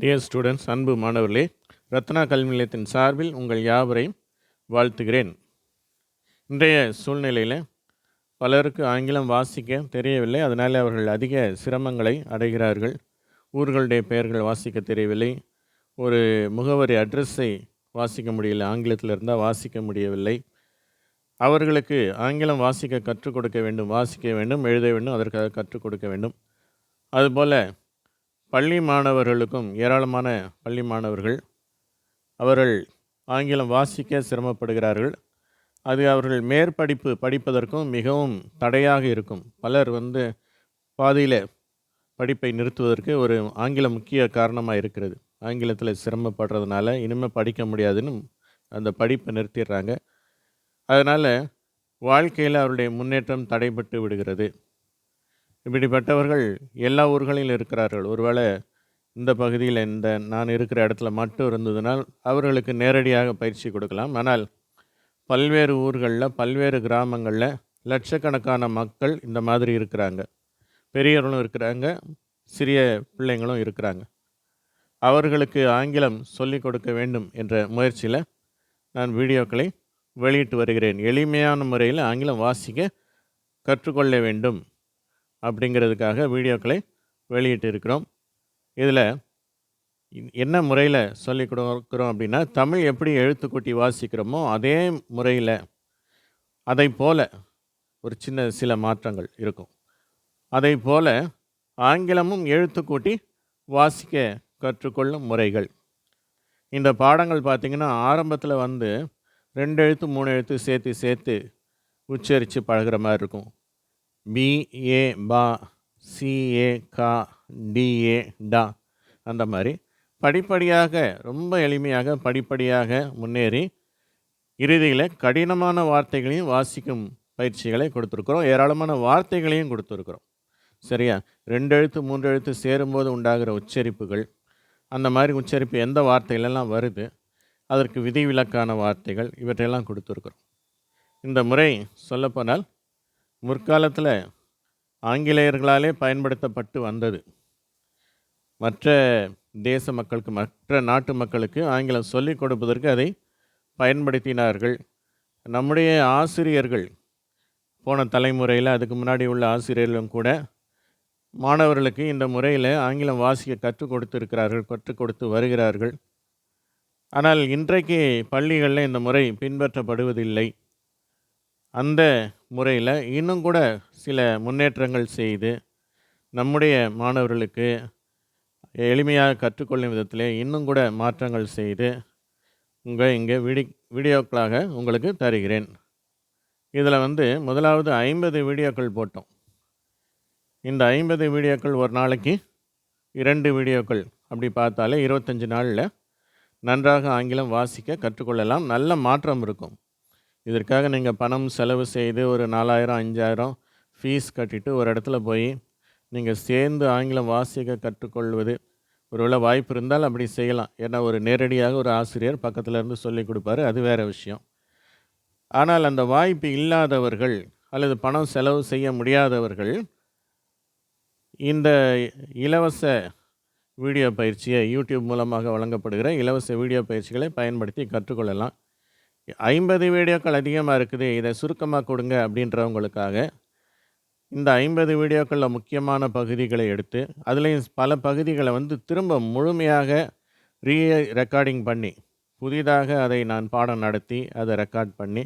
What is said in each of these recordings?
Dear students அன்பு மாணவர்களே ரத்னா கல்வி நிலையத்தின் சார்பில் உங்கள் யாவரையும் வாழ்த்துகிறேன். இன்றைய சூழ்நிலையில் பலருக்கு ஆங்கிலம் வாசிக்க தெரியவில்லை அதனால் அவர்கள் அதிக சிரமங்களை அடைகிறார்கள். ஊர்களுடைய பெயர்கள் வாசிக்க தெரியவில்லை ஒரு முகவரி அட்ரஸை வாசிக்க முடியல ஆங்கிலத்தில் இருந்தால் வாசிக்க முடியவில்லை. அவர்களுக்கு ஆங்கிலம் வாசிக்க கற்றுக் கொடுக்க வேண்டும் வாசிக்க வேண்டும் எழுத வேண்டும் அதற்காக கற்றுக் கொடுக்க வேண்டும். அதுபோல் பள்ளி மாணவர்களுக்கும் ஏராளமான பள்ளி மாணவர்கள் அவர்கள் ஆங்கிலம் வாசிக்க சிரமப்படுகிறார்கள். அது அவர்கள் மேற்படிப்பு படிப்பதற்கும் மிகவும் தடையாக இருக்கும். பலர் வந்து பாதியில் படிப்பை நிறுத்துவதற்கு ஒரு ஆங்கிலம் முக்கிய காரணமாக இருக்கிறது. ஆங்கிலத்தில் சிரமப்படுறதுனால இனிமேல் படிக்க முடியாதுன்னு அந்த படிப்பை நிறுத்திடுறாங்க. அதனால் வாழ்க்கையில் அவருடைய முன்னேற்றம் தடைபட்டு விடுகிறது. இப்படிப்பட்டவர்கள் எல்லா ஊர்களிலும் இருக்கிறார்கள். ஒருவேளை இந்த பகுதியில் இந்த நான் இருக்கிற இடத்துல மட்டும் இருந்ததுனால் அவர்களுக்கு நேரடியாக பயிற்சி கொடுக்கலாம். ஆனால் பல்வேறு ஊர்களில் பல்வேறு கிராமங்களில் லட்சக்கணக்கான மக்கள் இந்த மாதிரி இருக்கிறாங்க. பெரியவர்களும் இருக்கிறாங்க சிறிய பிள்ளைங்களும் இருக்கிறாங்க. அவர்களுக்கு ஆங்கிலம் சொல்லிக் கொடுக்க வேண்டும் என்ற முயற்சியில் நான் வீடியோக்களை வெளியிட்டு வருகிறேன். எளிமையான முறையில் ஆங்கிலம் வாசிக்க கற்றுக்கொள்ள வேண்டும். அப்படிங்கிறதுக்காக வீடியோக்களை வெளியிட்டு இருக்கிறோம் இதில் என்ன முறையில் சொல்லிக் கொடுக்குறோம் அப்படின்னா தமிழ் எப்படி எழுத்துக்கூட்டி வாசிக்கிறோமோ அதே முறையில் அதை போல் ஒரு சின்ன சில மாற்றங்கள் இருக்கும். அதை போல் ஆங்கிலமும் எழுத்துக்கூட்டி வாசிக்க கற்றுக்கொள்ளும் முறைகள். இந்த பாடங்கள் பார்த்திங்கன்னா ஆரம்பத்தில் வந்து ரெண்டு எழுத்து மூணு எழுத்து சேர்த்து சேர்த்து உச்சரித்து பழகுற மாதிரி இருக்கும். பிஏ பா சிஏ கா டிஏ டா அந்த மாதிரி படிப்படியாக ரொம்ப எளிமையாக படிப்படியாக முன்னேறி இறுதியில் கடினமான வார்த்தைகளையும் வாசிக்கும் பயிற்சிகளை கொடுத்துருக்குறோம். ஏராளமான வார்த்தைகளையும் கொடுத்துருக்குறோம். சரியா? ரெண்டு எழுத்து மூன்று எழுத்து சேரும்போது உண்டாகிற உச்சரிப்புகள் அந்த மாதிரி உச்சரிப்பு எந்த வார்த்தைகளெல்லாம் வருது அதற்கு விதிவிலக்கான வார்த்தைகள் இவற்றையெல்லாம் கொடுத்துருக்குறோம். இந்த முறை சொல்லப்போனால் முற்காலத்தில் ஆங்கிலேயர்களாலே பயன்படுத்தப்பட்டு வந்தது. மற்ற தேச மக்களுக்கு மற்ற நாட்டு மக்களுக்கு ஆங்கிலம் சொல்லிக் கொடுப்பதற்கு அதை பயன்படுத்தினார்கள். நம்முடைய ஆசிரியர்கள் போன தலைமுறையில் அதுக்கு முன்னாடி உள்ள ஆசிரியர்களும் கூட மாணவர்களுக்கு இந்த முறையில் ஆங்கிலம் வாசிக்க கற்றுக் கொடுத்திருக்கிறார்கள் கற்றுக் கொடுத்து வருகிறார்கள். ஆனால் இன்றைக்கு பள்ளிகளில் இந்த முறை பின்பற்றப்படுவதில்லை. அந்த முறையில் இன்னும் கூட சில முன்னேற்றங்கள் செய்து நம்முடைய மாணவர்களுக்கு எளிமையாக கற்றுக்கொள்ளும் விதத்தில் இன்னும் கூட மாற்றங்கள் செய்து உங்கள் இங்கே வீடி வீடியோக்களாக உங்களுக்கு தருகிறேன். இதில் வந்து முதலாவது ஐம்பது வீடியோக்கள் போட்டோம். இந்த ஐம்பது வீடியோக்கள் ஒரு நாளைக்கு இரண்டு வீடியோக்கள். அப்படி பார்த்தாலே இருபத்தஞ்சி நாளில் நன்றாக ஆங்கிலம் வாசிக்க கற்றுக்கொள்ளலாம். நல்ல மாற்றம் இருக்கும். இதற்காக நீங்கள் பணம் செலவு செய்து ஒரு நாலாயிரம் அஞ்சாயிரம் ஃபீஸ் கட்டிட்டு ஒரு இடத்துல போய் நீங்கள் சேர்ந்து ஆங்கிலம் வாசிக்க கற்றுக்கொள்வது ஒருவேளை வாய்ப்பு இருந்தால் அப்படி செய்யலாம். ஏன்னா ஒரு நேரடியாக ஒரு ஆசிரியர் பக்கத்தில் இருந்து சொல்லி கொடுப்பாரு. அது வேறு விஷயம். ஆனால் அந்த வாய்ப்பு இல்லாதவர்கள் அல்லது பணம் செலவு செய்ய முடியாதவர்கள் இந்த இலவச வீடியோ பயிற்சியை யூடியூப் மூலமாக வழங்கப்படுகிற இலவச வீடியோ பயிற்சிகளை பயன்படுத்தி கற்றுக்கொள்ளலாம். ஐம்பது வீடியோக்கள் அதிகமாக இருக்குது இதை சுருக்கமாக கொடுங்க அப்படின்றவங்களுக்காக இந்த ஐம்பது வீடியோக்களில் முக்கியமான பகுதிகளை எடுத்து அதுலேயும் பல பகுதிகளை வந்து திரும்ப முழுமையாக ரீ ரெக்கார்டிங் பண்ணி புதிதாக அதை நான் பாடம் நடத்தி அதை ரெக்கார்ட் பண்ணி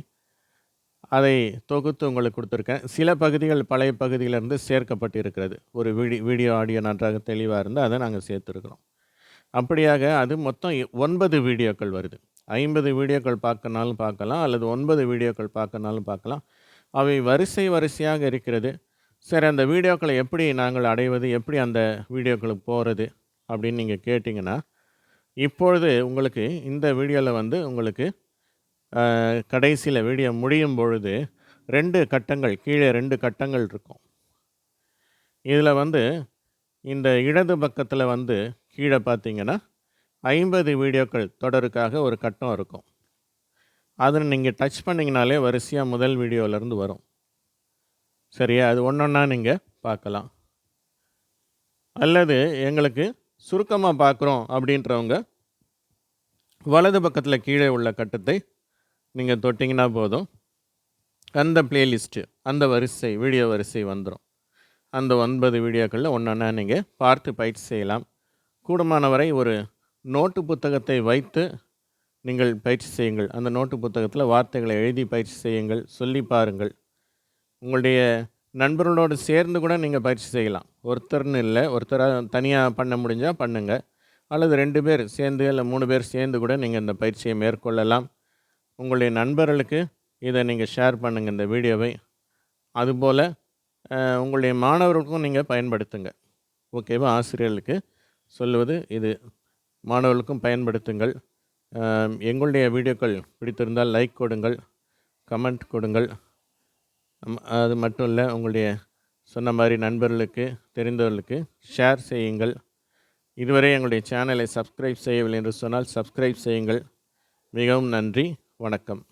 அதை தொகுத்து உங்களுக்கு கொடுத்துருக்கேன். சில பகுதிகள் பழைய பகுதியிலேருந்து சேர்க்கப்பட்டிருக்கிறது. ஒரு வீடி வீடியோ ஆடியோ நன்றாக தெளிவாக இருந்து அதை நாங்கள் சேர்த்துருக்குறோம். அப்படியாக அது மொத்தம் ஒன்பது வீடியோக்கள் வருது. ஐம்பது வீடியோக்கள் பார்க்கனாலும் பார்க்கலாம் அல்லது ஒன்பது வீடியோக்கள் பார்க்கனாலும் பார்க்கலாம். அவை வரிசை வரிசையாக இருக்கிறது. சரி அந்த வீடியோக்களை எப்படி நாங்கள் அடைவது எப்படி அந்த வீடியோக்களுக்கு போகிறது அப்படின்னு நீங்கள் கேட்டிங்கன்னா இப்பொழுது உங்களுக்கு இந்த வீடியோவில் வந்து உங்களுக்கு கடைசியில் வீடியோ முடியும் பொழுது ரெண்டு கட்டங்கள் கீழே ரெண்டு கட்டங்கள் இருக்கும். இதில் வந்து இந்த இடது பக்கத்தில் வந்து கீழே பார்த்தீங்கன்னா ஐம்பது வீடியோக்கள் தொடருக்காக ஒரு கட்டம் இருக்கும். அதை நீங்கள் டச் பண்ணிங்கனாலே வரிசையாக முதல் வீடியோவிலேருந்து வரும். சரியா? அது ஒன்றொன்னா நீங்கள் பார்க்கலாம். அல்லது எங்களுக்கு சுருக்கமாக பார்க்குறோம் அப்படின்றவங்க வலது பக்கத்தில் கீழே உள்ள கட்டத்தை நீங்கள் தொட்டிங்கன்னா போதும். அந்த பிளேலிஸ்ட்டு அந்த வரிசை வீடியோ வரிசை வந்துடும் அந்த ஒன்பது வீடியோக்களில் ஒன்றா நீங்கள் பார்த்து பயிற்சி செய்யலாம். கூடுமானவரை ஒரு நோட்டு புத்தகத்தை வைத்து நீங்கள் பயிற்சி செய்யுங்கள். அந்த நோட்டு புத்தகத்தில் வார்த்தைகளை எழுதி பயிற்சி செய்யுங்கள். சொல்லி பாருங்கள். உங்களுடைய நண்பர்களோடு சேர்ந்து கூட நீங்கள் பயிற்சி செய்யலாம். ஒருத்தர்னு இல்லை. ஒருத்தராக தனியாக பண்ண முடிஞ்சால் பண்ணுங்கள் அல்லது ரெண்டு பேர் சேர்ந்து இல்லை மூணு பேர் சேர்ந்து கூட நீங்கள் இந்த பயிற்சியை மேற்கொள்ளலாம். உங்களுடைய நண்பர்களுக்கு இதை நீங்கள் ஷேர் பண்ணுங்கள் இந்த வீடியோவை. அதுபோல் உங்களுடைய மாணவர்களுக்கும் நீங்கள் பயன்படுத்துங்க. ஓகேவா? ஆசிரியர்களுக்கு சொல்லுவது இது. மாணவர்களுக்கும் பயன்படுத்துங்கள். எங்களுடைய வீடியோக்கள் பிடித்திருந்தால் லைக் கொடுங்கள் கமெண்ட் கொடுங்கள். அது மட்டும் இல்லை உங்களுடைய சொன்ன மாதிரி நண்பர்களுக்கு தெரிந்தவர்களுக்கு ஷேர் செய்யுங்கள். இதுவரை எங்களுடைய சேனலை சப்ஸ்கிரைப் செய்யவில்லை என்று சொன்னால் சப்ஸ்கிரைப் செய்யுங்கள். மிகவும் நன்றி வணக்கம்.